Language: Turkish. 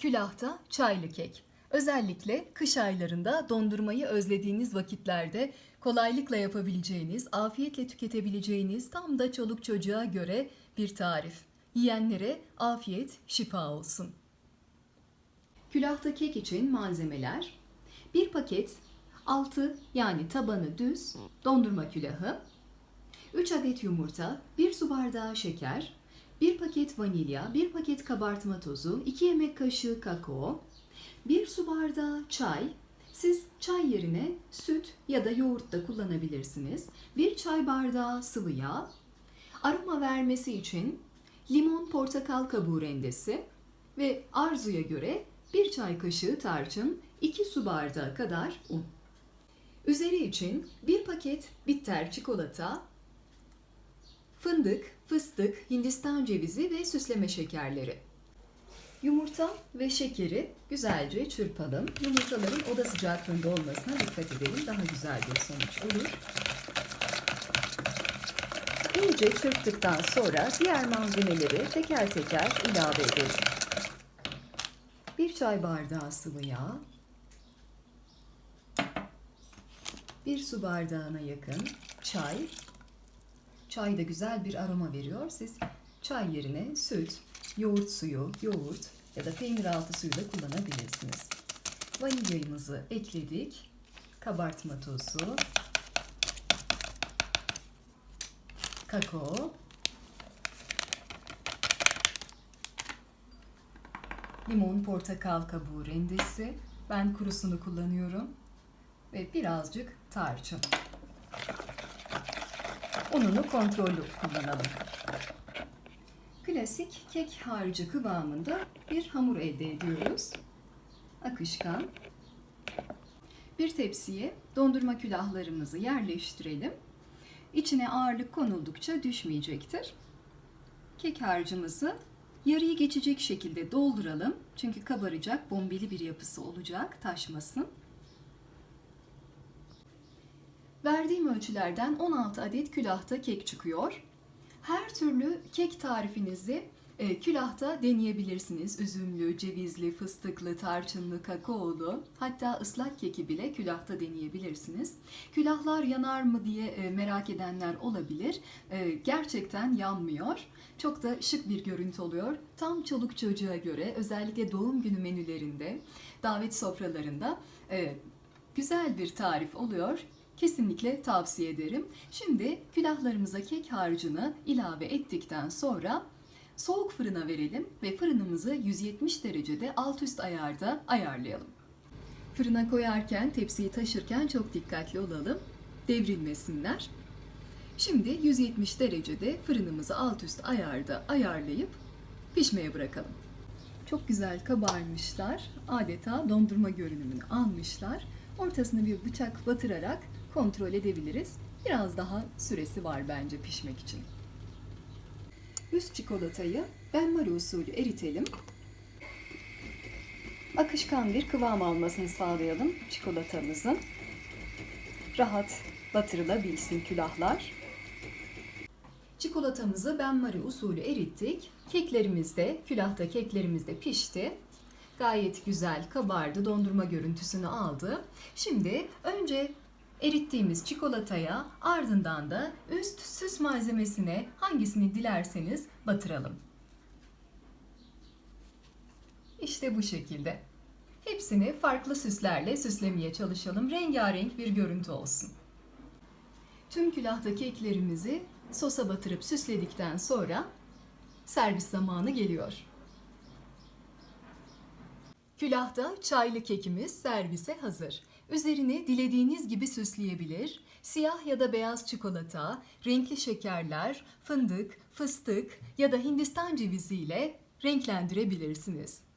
Külahta çaylı kek. Özellikle kış aylarında dondurmayı özlediğiniz vakitlerde kolaylıkla yapabileceğiniz, afiyetle tüketebileceğiniz tam da çoluk çocuğa göre bir tarif. Yiyenlere afiyet, şifa olsun. Külahta kek için malzemeler 1 paket altı yani tabanı düz dondurma külahı 3 adet yumurta, 1 su bardağı şeker, 1 paket vanilya, 1 paket kabartma tozu, 2 yemek kaşığı kakao, 1 su bardağı çay. Siz çay yerine süt ya da yoğurt da kullanabilirsiniz. 1 çay bardağı sıvı yağ. Aroma vermesi için limon portakal kabuğu rendesi ve arzuya göre 1 çay kaşığı tarçın, 2 su bardağı kadar un. Üzeri için 1 paket bitter çikolata, fındık, fıstık, hindistan cevizi ve süsleme şekerleri. Yumurta ve şekeri güzelce çırpalım. Yumurtaların oda sıcaklığında olmasına dikkat edelim. Daha güzel bir sonuç olur. İyice çırptıktan sonra diğer malzemeleri teker teker ilave edelim. Bir çay bardağı sıvı yağ, bir su bardağına yakın çay. Çay da güzel bir aroma veriyor. Siz çay yerine süt, yoğurt suyu, yoğurt ya da peynir altı suyu da kullanabilirsiniz. Vanilyamızı ekledik. Kabartma tozu, kakao, limon portakal kabuğu rendesi. Ben kurusunu kullanıyorum ve birazcık tarçın. Ununu kontrollü kullanalım. Klasik kek harcı kıvamında bir hamur elde ediyoruz. Akışkan. Bir tepsiye dondurma külahlarımızı yerleştirelim. İçine ağırlık konuldukça düşmeyecektir. Kek harcımızı yarıyı geçecek şekilde dolduralım. Çünkü kabaracak, bombeli bir yapısı olacak, taşmasın. Verdiğim ölçülerden 16 adet külahta kek çıkıyor. Her türlü kek tarifinizi e, külahta deneyebilirsiniz. Üzümlü, cevizli, fıstıklı, tarçınlı, kakaolu hatta ıslak keki bile külahta deneyebilirsiniz. Külahlar yanar mı diye e, merak edenler olabilir. E, gerçekten yanmıyor. Çok da şık bir görüntü oluyor. Tam çoluk çocuğa göre özellikle doğum günü menülerinde, davet sofralarında güzel bir tarif oluyor. Kesinlikle tavsiye ederim. Şimdi külahlarımıza kek harcını ilave ettikten sonra soğuk fırına verelim ve fırınımızı 170 derecede alt üst ayarda ayarlayalım. Fırına koyarken, tepsiyi taşırken çok dikkatli olalım. Devrilmesinler. Şimdi 170 derecede fırınımızı alt üst ayarda ayarlayıp pişmeye bırakalım. Çok güzel kabarmışlar. Adeta dondurma görünümünü almışlar. Ortasına bir bıçak batırarak kontrol edebiliriz. Biraz daha süresi var bence pişmek için. Üst çikolatayı benmari usulü eritelim. Akışkan bir kıvam almasını sağlayalım çikolatamızın. Rahat batırılabilsin külahlar. Çikolatamızı benmari usulü erittik. Keklerimiz de, külahta keklerimiz de pişti. Gayet güzel kabardı, dondurma görüntüsünü aldı. Şimdi önce erittiğimiz çikolataya ardından da üst süs malzemesine hangisini dilerseniz batıralım. İşte bu şekilde. Hepsini farklı süslerle süslemeye çalışalım. Rengarenk bir görüntü olsun. Tüm külahta keklerimizi sosa batırıp süsledikten sonra servis zamanı geliyor. Külahta çaylı kekimiz servise hazır. Üzerini dilediğiniz gibi süsleyebilir. Siyah ya da beyaz çikolata, renkli şekerler, fındık, fıstık ya da hindistan cevizi ile renklendirebilirsiniz.